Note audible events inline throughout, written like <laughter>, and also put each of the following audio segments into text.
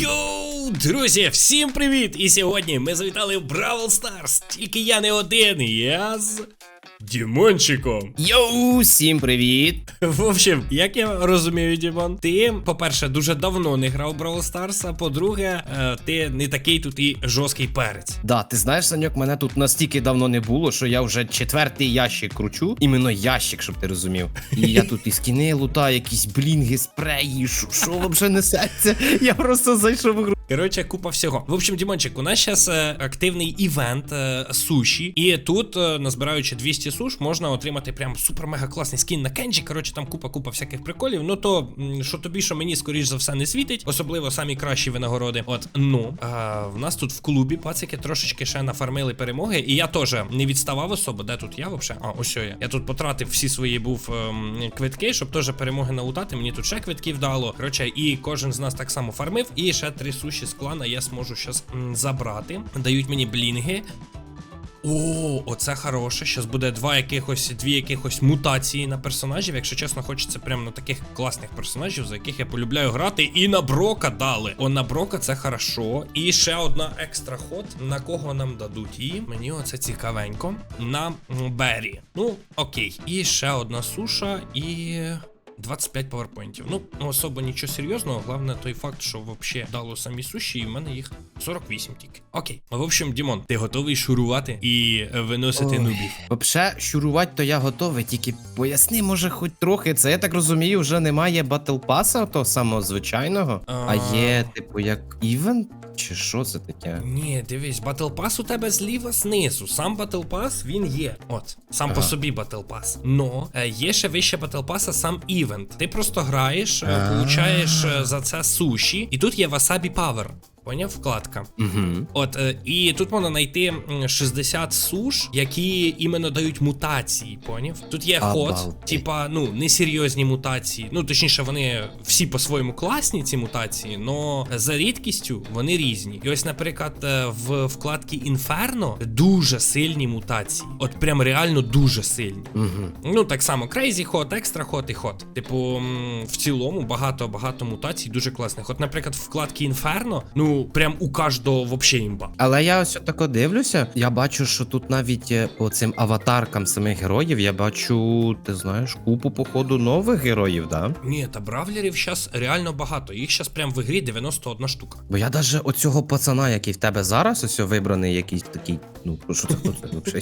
Йоу, друзі, всім привіт! І сьогодні ми завітали в Бравл Старс. Тільки я не один, я з Дімончиком. Йоу, всім привіт! <laughs> В общем, як я розумію, Дімон, ти, по-перше, дуже давно не грав в Бравл Старс, а по-друге, е, ти не такий тут і жорсткий перець. Да, ти знаєш, Саньок, мене тут настільки давно не було, що я вже четвертий ящик кручу. Іменно ящик, щоб ти розумів. І я тут і скіни лутаю, якісь блінги, спреї, що, що взагалі несеться. Я просто зайшов в гру. Коротше, купа всього. В общем, Дімончик, у нас зараз активний івент е, суші, і тут, е, назбираючи 200 суш, можна отримати прям супер-мега класний скін на Кенджі. Коротше, там купа-купа всяких приколів. Ну то що тобі, що мені, скоріш за все, не світить, особливо самі кращі винагороди. От ну а, в нас тут в клубі пацики трошечки ще нафармили перемоги, і я теж не відставав особо. Де тут я взагалі? А, ось я. Я тут потратив всі свої був ем, квитки, щоб теж перемоги налутати. Мені тут ще квитків дало. Коротше, і кожен з нас так само фармив. І ще три суші з клана я зможу зараз забрати. Дають мені блінги. О, оце хороше. Щас буде два якихось, дві якихось мутації на персонажів. Якщо чесно, хочеться прямо на таких класних персонажів, за яких я полюбляю грати. І на Брока дали. О, на Брока це хорошо. І ще одна екстра ход. На кого нам дадуть? І мені оце цікавенько. На м, Бері. Ну, окей. І ще одна суша і. 25 паверпойнтів. Ну, особо нічого серйозного. Головне той факт, що вообще дало самі суші, і в мене їх 48 тільки. Окей. В общем, Дімон, ти готовий шурувати і е, виносити Ой. нубів? Вообще, щурувати то я готовий, тільки поясни, може, хоч трохи. Це я так розумію, вже немає батл паса, того самого звичайного, а, А. є, типу, як івент, чи що це таке? Ні, дивись, Battle Pass у тебе зліва знизу. Сам Battle Pass він є. От, сам по собі Battle Pass. Но е, є ще вище Battle Pass сам івент. Ти просто граєш, е, получаєш е, за це суші, і тут є Wasabi Power. Поняв вкладка. Угу. От, е, і тут можна знайти 60 суш, які іменно дають мутації, поняв? Тут є ход, типа, ну, несерйозні мутації. Ну, точніше, вони всі по-своєму класні, ці мутації, але за рідкістю вони різні. І ось, наприклад, е, в вкладці Inferno дуже сильні мутації. От прям реально дуже сильні. Угу. Ну, так само, Crazy ход, екстра ход і ход. Типу, в цілому багато-багато мутацій дуже класних. От, наприклад, в вкладці Inferno, ну, прям у кожного вообще імба. Але я ось тако дивлюся, я бачу, що тут навіть е, по цим аватаркам самих героїв, я бачу, ти знаєш, купу, походу, нових героїв, да? Ні, та бравлерів зараз реально багато. Їх зараз прям в ігрі 91 штука. Бо я даже оцього пацана, який в тебе зараз, ось вибраний якийсь такий. Ну, що це?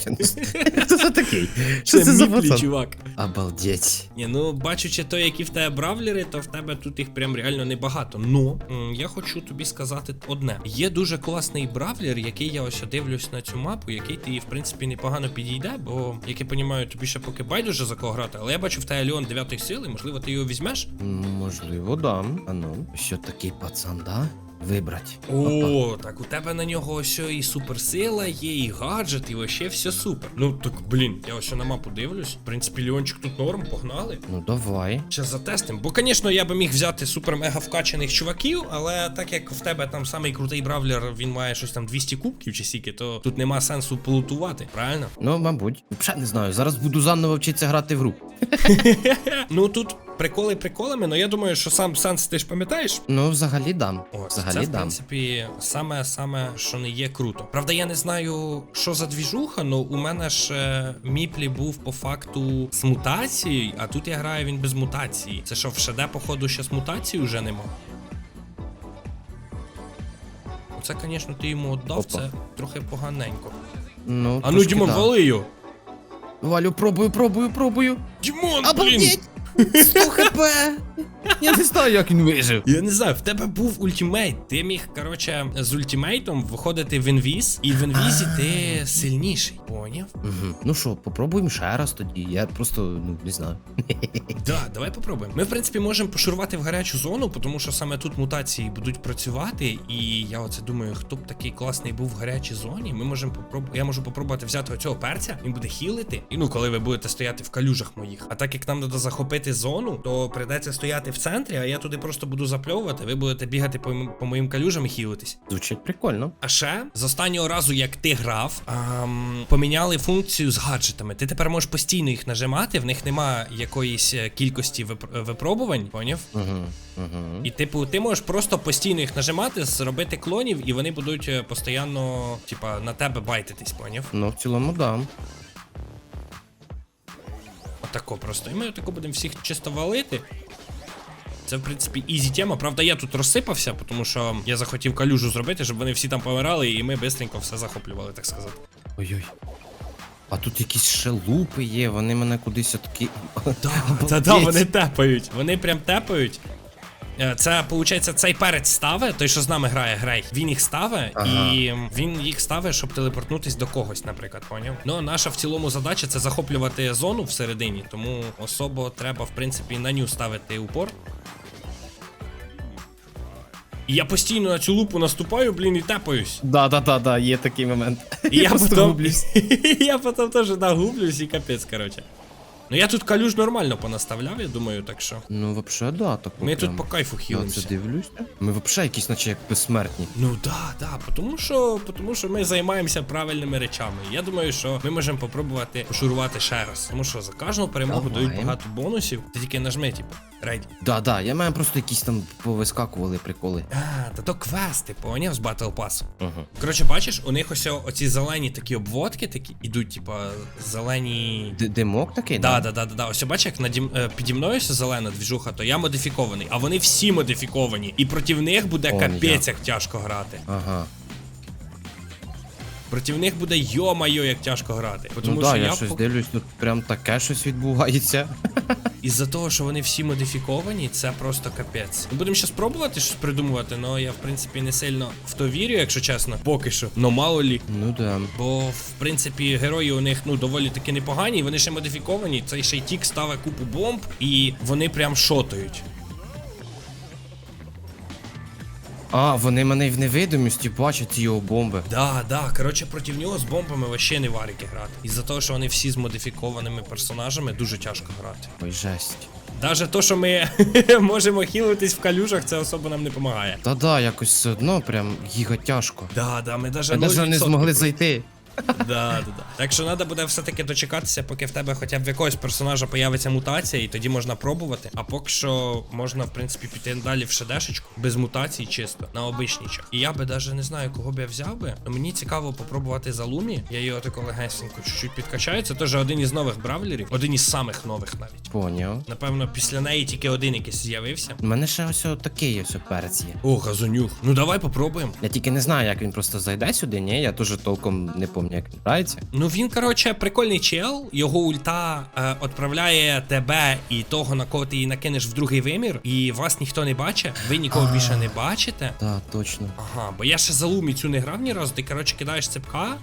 Я не знаю. <laughs> Хто це такий? Що це за пацан? чувак. Обалдеть. Ні, ну бачучи то, які в тебе бравлери, то в тебе тут їх прям реально небагато. Ну, я хочу тобі сказати одне: є дуже класний бравлер, який я ось дивлюсь на цю мапу, який ти, в принципі, непогано підійде, бо, як я розумію, тобі ще поки байдуже за кого грати, але я бачу в тебе Леон 9 сили, можливо, ти його візьмеш? Можливо, дам. А ну, що такий пацан, да? Вибрать. Опа. О, так у тебе на нього ось і суперсила є, і гаджет, і вообще все супер. Ну так блін, я ось на мапу дивлюсь. В принципі, Леончик тут норм, погнали. Ну давай. Зараз затестим. Бо, звісно, я би міг взяти супер-мега вкачаних чуваків, але так як в тебе там самий крутий бравлер, він має щось там 200 кубків чи сіки, то тут нема сенсу полутувати, правильно? Ну, мабуть. Взагалі не знаю. Зараз буду заново вчитися грати в гру. <laughs> Ну тут приколи приколами, але я думаю, що сам сенс ти ж пам'ятаєш. Ну, взагалі дам. О, взагалі це, в дам. принципі, саме саме, що не є круто. Правда, я не знаю, що за двіжуха, але у мене ж е, міплі був по факту з мутацією, а тут я граю він без мутації. Це що, в ШД, походу, ще з мутації вже нема. Оце, звісно, ти йому віддав, Опа. це трохи поганенько. Ну, А ну, Дімон, да. вали його! Валю, пробую, пробую, пробую. Дімон, блін! Обалдеть! 100 хп! Я не знаю, як він вижив. Я не знаю, в тебе був ультимейт. Ти міг, коротше, з ультимейтом виходити в інвіз, і в інвізі ти сильніший. Поняв? Угу. Ну що, попробуємо ще раз тоді. Я просто ну не знаю. <laughs> Да, давай попробуємо. Ми, в принципі, можемо пошурувати в гарячу зону, тому що саме тут мутації будуть працювати. І я оце думаю, хто б такий класний був в гарячій зоні. Ми можемо попробувати. Я можу попробувати взяти оцього перця, він буде хілити. І ну, коли ви будете стояти в калюжах моїх. А так як нам треба захопити зону, то прийдеться стояти в в центрі, а я туди просто буду запльовувати, ви будете бігати по, м- по моїм калюжам і хілитись. Звучить прикольно. А ще з останнього разу, як ти грав, ам, поміняли функцію з гаджетами. Ти тепер можеш постійно їх нажимати, в них нема якоїсь е, кількості вип- випробувань, поняв? Угу, угу. І типу, ти можеш просто постійно їх нажимати, зробити клонів, і вони будуть е, постійно, типа, на тебе байтитись, поняв? Ну, в цілому, да. Отако просто. І ми отако будемо всіх чисто валити. Це, в принципі, ізі тема. Правда, я тут розсипався, тому що я захотів калюжу зробити, щоб вони всі там помирали, і ми бистренько все захоплювали, так сказати. Ой-ой. А тут якісь шелупи є, вони мене кудись отакі. Та да, вони тепають. Вони прям тепають. Е, Це, виходить, цей перець ставить, той, що з нами грає Грей, він їх ставить, Ага. і він їх ставить, щоб телепортнутись до когось, наприклад, поняв? Ну, наша в цілому задача це захоплювати зону всередині, тому особо треба, в принципі, на ню ставити упор. І я постійно на цю лупу наступаю, блін, і тепаюсь. Да, да, да, да, є такий момент. І я потім, гублюсь. <laughs> я потім теж нагублюсь і капець, коротше. Ну я тут калюж нормально понаставляв, я думаю, так що. Ну, вообще, да, так. Ми тут по кайфу Я це хілимося. дивлюсь. Ми вообще якісь, наче як безсмертні. Ну да, да, тому що, тому що ми займаємося правильними речами. Я думаю, що ми можемо попробувати пошурувати ще раз. Тому що за кожну перемогу Давай. дають багато бонусів. Ти тільки нажми, типу, рейді. Да, да, я маю просто якісь там повискакували приколи. А, та то квести, поняв з Battle Pass. Угу. Коротше, бачиш, у них ось оці зелені такі обводки такі ідуть, типа, зелені. Димок такий? Да, да, да, да, да. Ось бачиш, як наді... е, піді мною зелена двіжуха, то я модифікований, а вони всі модифіковані. І проти них буде капець, як тяжко грати. Ага. Проти них буде йо-майо, як тяжко грати. Тому ну да, що я, я щось пок- дивлюсь, тут прям таке щось відбувається. <laughs> із-за того, що вони всі модифіковані, це просто капець. Ми будемо ще спробувати щось придумувати, але я в принципі не сильно в то вірю, якщо чесно, поки що. Но мало лі. Ну да. Бо в принципі герої у них ну доволі таки непогані, вони ще модифіковані. Цей шейтік ставить купу бомб, і вони прям шотають. А, вони мене й в невидимості бачать його бомби. Да, да. Коротше, проти нього з бомбами вообще не варіки грати. Із-за того, що вони всі з модифікованими персонажами, дуже тяжко грати. Ой, жесть. Даже то, що ми <laughs> можемо хілитись в калюжах, це особо нам не допомагає. Та да, якось все одно прям гіга тяжко. Да, да, ми даже Ми навіть не 0% змогли зайти. <laughs> Да, да, да. Так що треба буде все-таки дочекатися, поки в тебе хоча б в якогось персонажа появиться мутація, і тоді можна пробувати. А поки що можна, в принципі, піти далі в шедешечку, без мутацій, чисто, на обичнічок. І я би навіть не знаю, кого б я взяв би. Но мені цікаво попробувати за Лумі. Я її отако легесенько чуть-чуть підкачаю. Це теж один із нових бравлерів, один із самих нових навіть. Поняв. Напевно, після неї тільки один якийсь з'явився. У мене ще ось такий ось перець є. О, газонюх. Ну давай попробуємо. Я тільки не знаю, як він просто зайде сюди, ні, я теж толком не пам'ятаю, як він грається. Ну він, коротше, прикольний чел. Його ульта е, відправляє тебе і того, на кого ти її накинеш в другий вимір, і вас ніхто не бачить, ви нікого А. більше не бачите. Так, точно. Ага, бо я ще за лумі цю не грав ні разу. Ти, коротше, кидаєш цепка.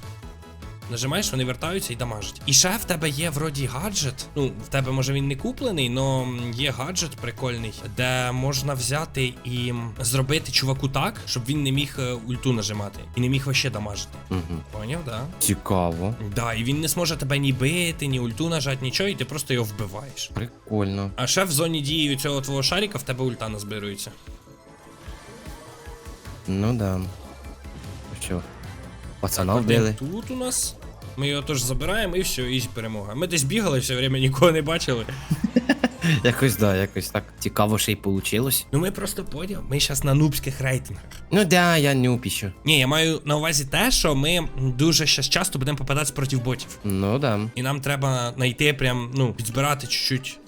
Нажимаєш, вони вертаються і дамажать. І ще в тебе є вроді гаджет. Ну, в тебе може він не куплений, але є гаджет прикольний, де можна взяти і зробити чуваку так, щоб він не міг е, ульту нажимати і не міг вообще дамажити. Угу. Поняв, да? Цікаво. Да, і він не зможе тебе ні бити, ні ульту нажати, нічого, і ти просто його вбиваєш. Прикольно. А ще в зоні дії цього твого шарика в тебе ульта назбирується. Ну да. Що? Пацана вбили. Тут у нас. Ми його теж забираємо і все, ізі перемога. Ми десь бігали все время, нікого не бачили. <laughs> Якось да, якось так цікаво ще й получилось. Ну ми просто поняв, ми зараз на нубських рейтингах. Ну да, я нюп ще. Ні, я маю на увазі те, що ми дуже щас часто будемо попадатися проти ботів. Ну да. І нам треба знайти прям, ну, підзбирати чуть-чуть.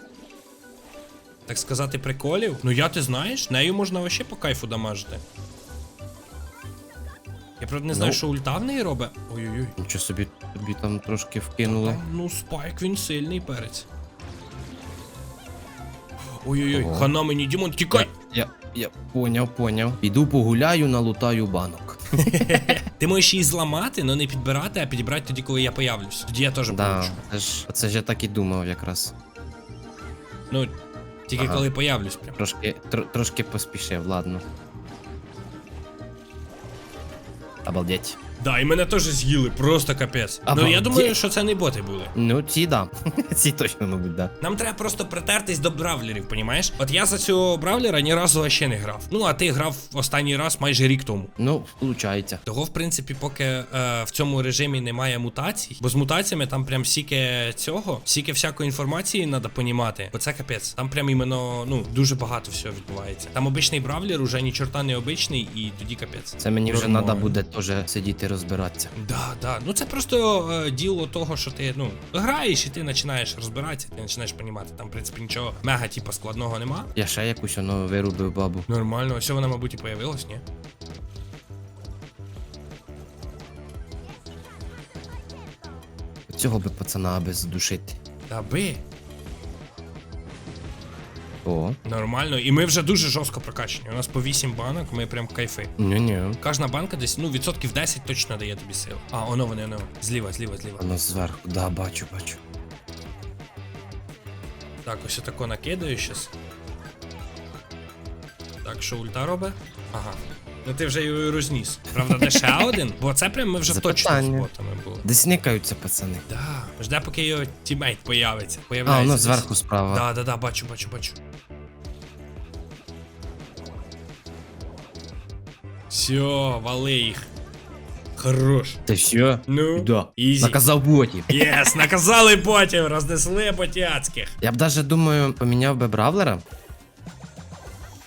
Так сказати, приколів. Ну я ти знаєш, нею можна вообще по кайфу дамажити. Я правда не знаю, Ну. що ульта в неї робить. Ой-ой-ой. Нічого собі тобі там трошки вкинули. Там, ну, спайк він сильний перець. Ой-ой-ой, Ого. хана мені, Дімон, тікай! Я, я поняв, поняв. Піду погуляю, налутаю банок. <laughs> Ти можеш її зламати, але не підбирати, а підібрати тоді, коли я появлюсь. Тоді я теж Да, получу. це ж, це ж я так і думав якраз. Ну, тільки Ага. коли появлюсь прям. Трошки, тр, трошки поспішив, ладно. Обалдеть. Да, і мене теж з'їли, просто капець. Ну я думаю, що це не боти були. Ну, ці да. <laughs> ці точно, мабуть, да. Нам треба просто притертись до бравлерів, понімаєш? От я за цього бравлера ні разу ще не грав. Ну, а ти грав останній раз майже рік тому. Ну, виходить. Того, в принципі, поки е, в цьому режимі немає мутацій, бо з мутаціями там прям стільки цього, стільки всякої інформації треба понімати. Бо це капець. Там прям іменно ну дуже багато всього відбувається. Там обичний бравлер уже ні чорта не обичний, і тоді капець. Це мені вже треба буде теж сидіти розбиратися. Да, да. Ну це просто е, діло того, що ти ну граєш і ти починаєш розбиратися, ти починаєш понімати. Там, в принципі, нічого мега, типа, складного нема. Я ще якусь воно вирубив бабу. Нормально, ось вона, мабуть, і появилась, ні? Цього би пацана аби задушити. Аби. О, Нормально. І ми вже дуже жорстко прокачані. У нас по 8 банок, ми прям кайфи. ні-ні. Кожна банка десь, ну, відсотків 10 точно дає тобі сил. А, оно вони, оно. Зліва, зліва, зліва. Воно зверху, да, бачу, бачу. Так, ось отако накидаю щас. Так, що ульта робить? Ага. Ну ти вже його і розніс. Правда, де ще один? Бо це прям ми вже точно з Запитання. ботами були. Десь никаються пацани. Да, жде, поки його тімейт появиться. А, Появляється. воно десь. зверху справа. Да, да, да, бачу, бачу, бачу. Все, вали їх. Хорош. Ти все? Ну, Да. ізі. Наказав ботів. Єс, наказали ботів, рознесли ботяцьких. Я б даже думаю, поміняв би бравлера.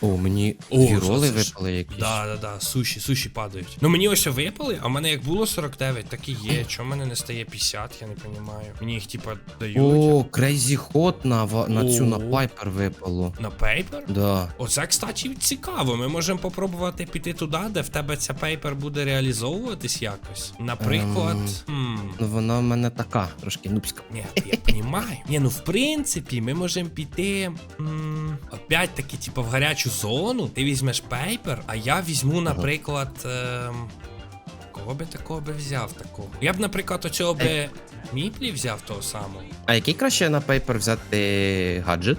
О, мені О, дві роли випали якісь. Да, да, да, суші, суші падають. Ну мені ось випали, а в мене як було 49, так і є. Чому в мене не стає 50, я не розумію. Мені їх типа дають. О, Crazy Hot на, ва- на цю на О. Пайпер випало. На пейпер? Да. Оце, кстати, цікаво. Ми можемо попробувати піти туди, де в тебе ця пейпер буде реалізовуватись якось. Наприклад. Ем. хм, Ну вона в мене така, трошки нубська. Ні, я понімаю. Ні, ну в принципі, ми можемо піти. М, опять таки, типу, в гарячу зону. Ти візьмеш пейпер, а я візьму, наприклад. Ем, кого би такого би взяв такого? Я б, наприклад, оцього би міплі взяв того самого. А який краще на Пайпер взяти гаджет?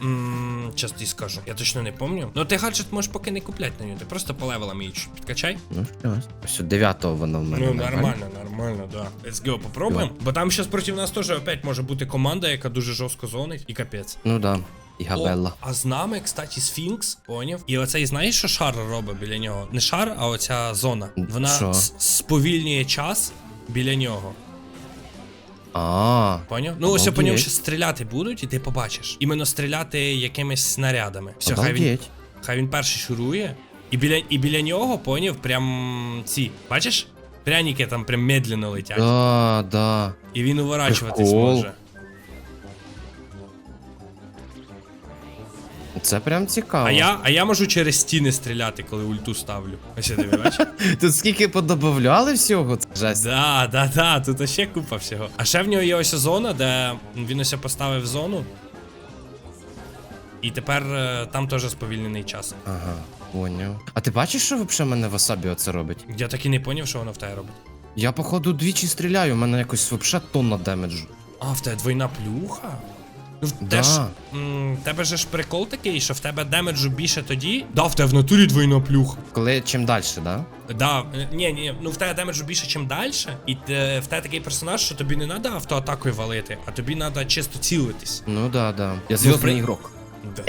Ммм, час тобі скажу. Я точно не пам'ятаю. Ну ти гаджет можеш поки не купляти на нього. Ти просто по левелам її чуть підкачай. Ну що, ось у 9 вона в мене. Ну, нормально, нормально, да. Let's go, попробуємо. Бо там зараз проти нас теж опять може бути команда, яка дуже жорстко зонить, і капець. Ну да. І О, а з нами, кстати, Сфінкс, поняв? І оцей, знаєш, що шар робить біля нього? Не шар, а оця зона. Вона сповільнює час біля нього. А, Поняв? Ну, ось по ньому ще стріляти будуть, і ти побачиш. Іменно стріляти якимись снарядами. Все, хай він, хай він перший шурує. І біля, і біля нього, поняв, прям ці. Бачиш? Пряники там прям медленно летять. Да, да. І він уворачуватись може. Це прям цікаво. А я, а я можу через стіни стріляти, коли ульту ставлю. Ось я диви, бачиш? <laughs> Тут скільки подобавляли всього, це жесть. Да, да, да, тут ще купа всього. А ще в нього є ось зона, де він ось поставив зону. І тепер е, там теж сповільнений час. Ага, поняв. А ти бачиш, що взагалі мене васабі оце робить? Я так і не поняв, що воно в тебе робить. Я, походу, двічі стріляю, у мене якось взагалі тонна демеджу. А, в тебе двойна плюха? Ну, те ж, м, тебе же ж прикол такий, що в тебе демеджу більше тоді. Да, в тебе в натурі двойна плюха. Коли чим далі, да? Да, е, ні, ні, ну в тебе демеджу більше, чим далі, і те, в тебе такий персонаж, що тобі не треба автоатакою валити, а тобі треба чисто цілитись. Ну да, да. Я при- зв'язний ігрок. Да.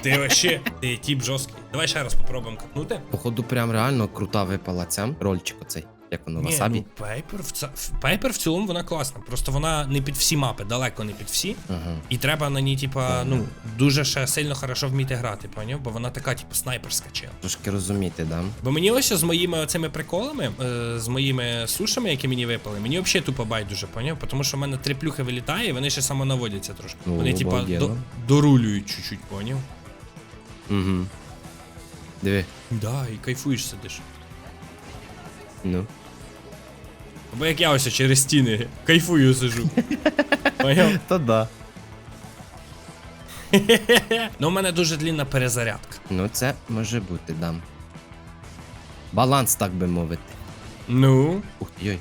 Ти вообще, ти тип жорсткий. Давай ще раз попробуємо катнути. Походу, прям реально крута випала ця рольчик оцей. Як воно, Ні, васабі? ну Пайпер в, в- Пайпер в цілому вона класна. Просто вона не під всі мапи, далеко не під всі. Ага. І треба на ній, типа, ну, дуже ще сильно хорошо вміти грати, поняв? Бо вона така, типу, снайперська чел. Трошки розуміти, да? Бо мені ось з моїми оцими приколами, е, з моїми сушами, які мені випали, мені взагалі тупо байдуже, поняв? Тому що в мене три плюхи вилітає, і вони ще самонаводяться трошки. Ну, вони, типа, до, дорулюють чуть-чуть, поняв? Угу. Диви. Да, і кайфуєш сидиш. Ну. Або як я ось через стіни кайфую сижу. Поняв? <laughs> Та да. <laughs> Ну, у мене дуже длінна перезарядка. Ну, це може бути, да. Баланс, так би мовити. Ну. Ух ти, йой.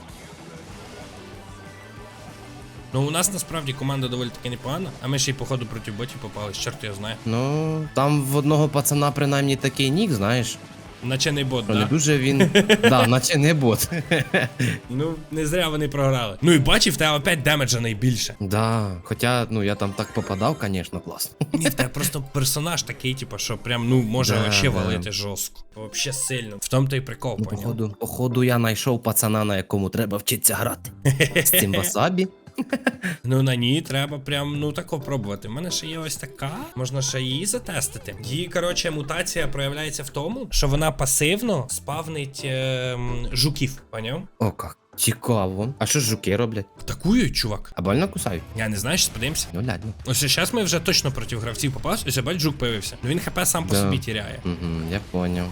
Ну, у нас насправді команда доволі таки непогана, а ми ще й походу проти ботів попали, чорт його знає. Ну, там в одного пацана принаймні такий нік, знаєш. Наче не бот, Що да? дуже він. <laughs> Да, наче не бот. <laughs> Ну, не зря вони програли. Ну і бачив, тебе опять демеджа найбільше. Да, хоча, ну я там так попадав, звісно, класно. Ні, в тебе просто персонаж такий, типу, що прям, ну, може Да, вообще да. валити жорстко. Вообще сильно. В тому то й прикол, Ну, поняв? походу, походу, я знайшов пацана, на якому треба вчитися грати. <laughs> З цим васабі. <laughs> Ну на ній треба прям ну тако пробувати. У мене ще є ось така. Можна ще її затестити. Її, коротше, мутація проявляється в тому, що вона пасивно спавнить ем, жуків. Поняв? О, як. Цікаво. А що ж жуки роблять? Атакують, чувак. А больно кусають? Я не знаю, що подивимося. Ну ладно. Ось зараз ми вже точно проти гравців попали. Ось бач, жук появився. Ну він хп сам по Да. собі тіряє. Угу, я поняв.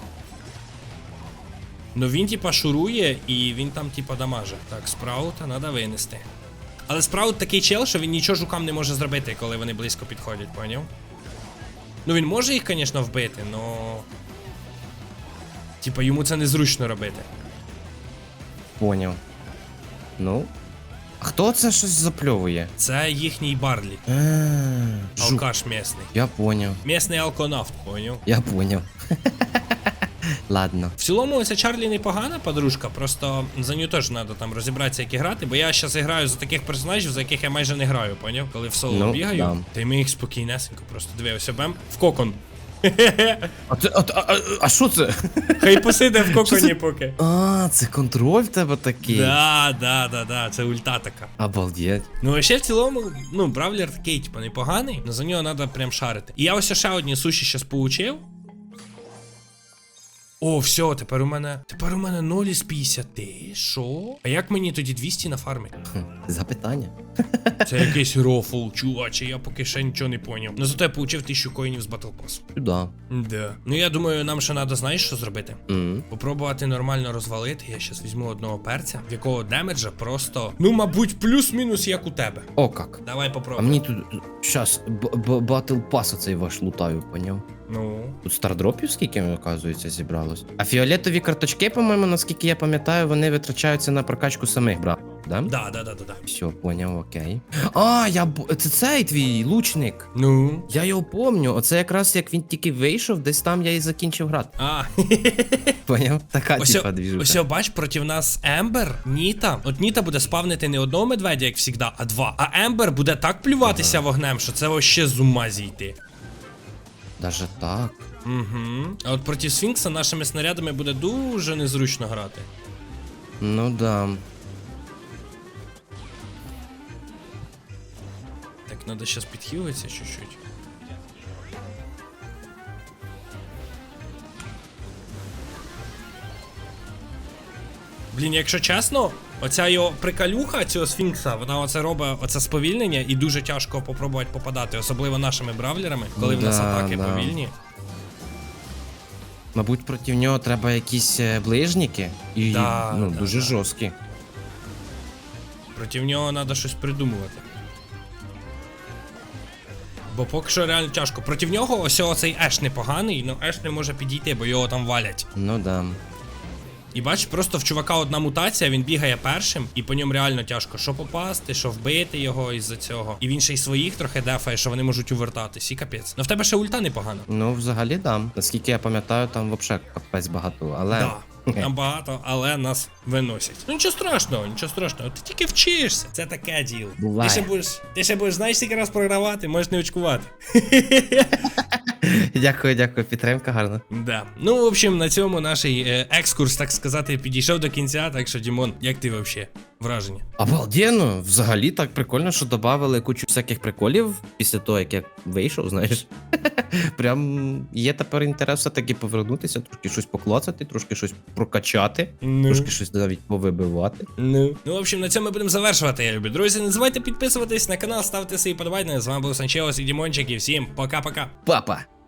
Ну він типа шурує і він там типа дамаже. Так, спраута треба винести. Але спраут такий чел, що він нічого жукам не може зробити, коли вони близько підходять, поняв? Ну він може їх, звісно, вбити, но. Типа йому це незручно робити. Поняв. Ну. А хто це щось запльовує? Це їхній барлі. Алкаш місний. Я поняв. Місний алконавт, поняв? Я поняв. <laughs> Ладно. В цілому, ця Чарлі непогана подружка, просто за нею теж треба там розібратися, як і грати, бо я зараз граю за таких персонажів, за яких я майже не граю, поняв? Коли в соло Ну, бігаю, да. та й ми їх спокійнесенько просто дивився бем в кокон. <laughs> А це. А, а, а, що це? Хай посиде в коконі поки. А, це контроль в тебе такий. Да, да, да, да, це ульта така. Обалдеть. Ну, а ще в цілому, ну, бравлер такий, типу, непоганий, але за нього треба прям шарити. І я ось ще одні суші щас поучив. О, все, тепер у мене. Тепер у мене 0 із 50. Що? А як мені тоді 200 нафармити? Хм, Запитання. <laughs> Це якийсь рофл, чуваче, я поки ще нічого не поняв. Ну зато я получив 1000 коїнів з Pass. Сюда. Да. Ну я думаю, нам ще треба, знаєш, що зробити? М. Попробувати нормально розвалити. Я щас візьму одного перця, в якого демеджа просто. Ну, мабуть, плюс-мінус як у тебе. О, как. Давай А мені тут. Щас, батл пас оцей ваш лутаю, поняв? Ну. Тут стардропів скільки, оказується, зібралось. А фіолетові карточки, по-моєму, наскільки я пам'ятаю, вони витрачаються на прокачку самих брат. Да? Да, да, да, да, да. Все, поняв, окей. А, я б- це цей твій лучник. Ну. Я його помню. Оце якраз як він тільки вийшов, десь там я і закінчив грати. А, <laughs> Поняв? Така ось, типа двіжуха. ось бач, проти нас Ембер, Ніта. От Ніта буде спавнити не одного медведя, як завжди, а два. А Ембер буде так плюватися вогнем, що це вообще з ума зійти. Даже так. Угу. А от проти Сфінкса нашими снарядами буде дуже незручно грати. Ну да. Так, треба зараз підхилитися чуть-чуть. Блін, якщо чесно, оця його приколюха цього сфінкса, вона оце робить оце сповільнення і дуже тяжко попробувати попадати, особливо нашими бравлерами, коли в нас Да, атаки да. повільні. Мабуть, проти нього треба якісь е, ближніки і Да, ну, да, дуже да. жорсткі. Проти нього треба щось придумувати. Бо поки що реально тяжко. Проти нього ось оцей Еш непоганий, але Еш не може підійти, бо його там валять. Ну да. І бачиш, просто в чувака одна мутація, він бігає першим, і по ньому реально тяжко що попасти, що вбити його із-за цього. І він ще й своїх трохи дефає, що вони можуть увертатись, і капець. Ну в тебе ще ульта непогана. Ну, взагалі, да. Наскільки я пам'ятаю, там взагалі капець багато, але. Да. <laughs> Там багато, але нас виносять. Ну нічого страшного, нічого страшного. Ти тільки вчишся. Це таке діло. Буває. Ти ще будеш, ти ще будеш знаєш скільки раз програвати, можеш не очкувати. <laughs> <laughs> Дякую, дякую, підтримка гарна. Да. Ну, в общем, на цьому наш е, екскурс, так сказати, підійшов до кінця. Так що, Дімон, як ти взагалі? Враження? Обалденно, взагалі так прикольно, що додали кучу всяких приколів після того, як я вийшов, знаєш. <laughs> Прям є тепер інтерес все-таки повернутися, трошки щось поклацати, трошки щось прокачати, Ну. трошки щось навіть повибивати. Ну. Ну, в общем, на цьому ми будемо завершувати, я любі. Друзі, не забувайте підписуватись на канал, ставте свої подобання. З вами був Санчеос і Дімончик, і всім пока-пока. Папа!